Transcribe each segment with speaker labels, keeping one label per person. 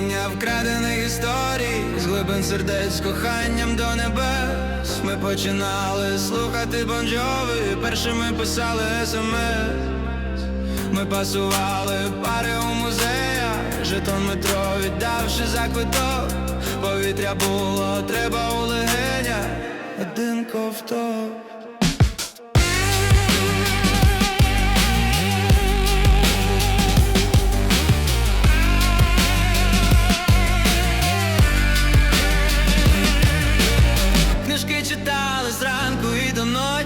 Speaker 1: коріння вкрадених історій, з глибин сердець з коханням до небес. Ми починали слухати бонджови, першими писали смс. Ми пасували пари у музеях, жетон метро віддавши за квиток, повітря було, треба у легеня, один ковток.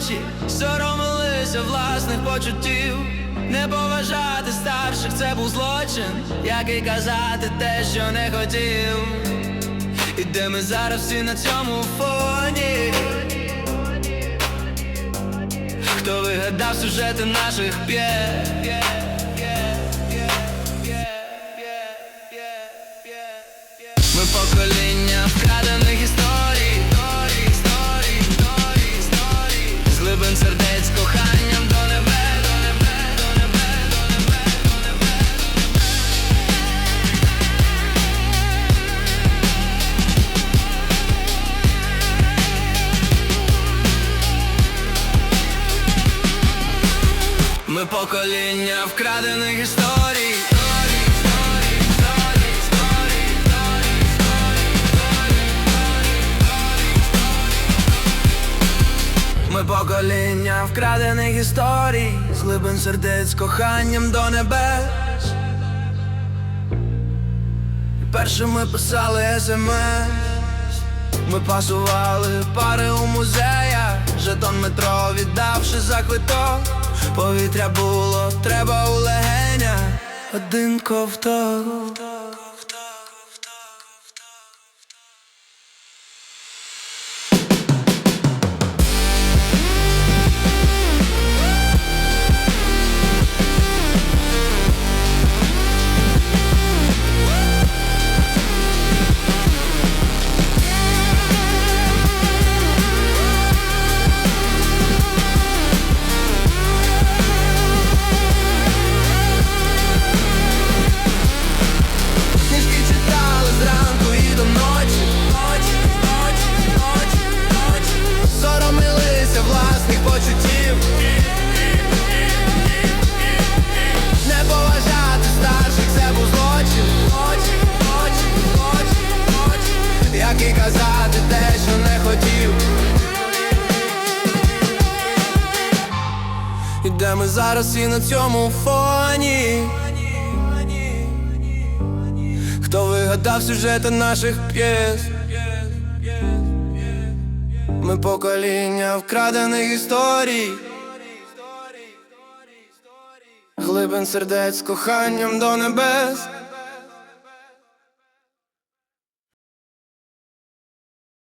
Speaker 1: До ночі, соромилися власних почуттів. Не поважати старших це був злочин, як і казати те, що не хотів. І де ми зараз всі на цьому фоні? Хто вигадав сюжети наших п'є? Покоління вкрадених історій. Ми покоління вкрадених історій, з глибин сердець коханням до небес. І Першими писали смс, ми пасували пари у жетон метро віддавши за квиток. Повітря було, треба у легенях, один ковток. І ми зараз і на цьому фоні. Хто вигадав сюжети наших п'єс? Ми покоління вкрадених історій. Глибин сердець коханням до небес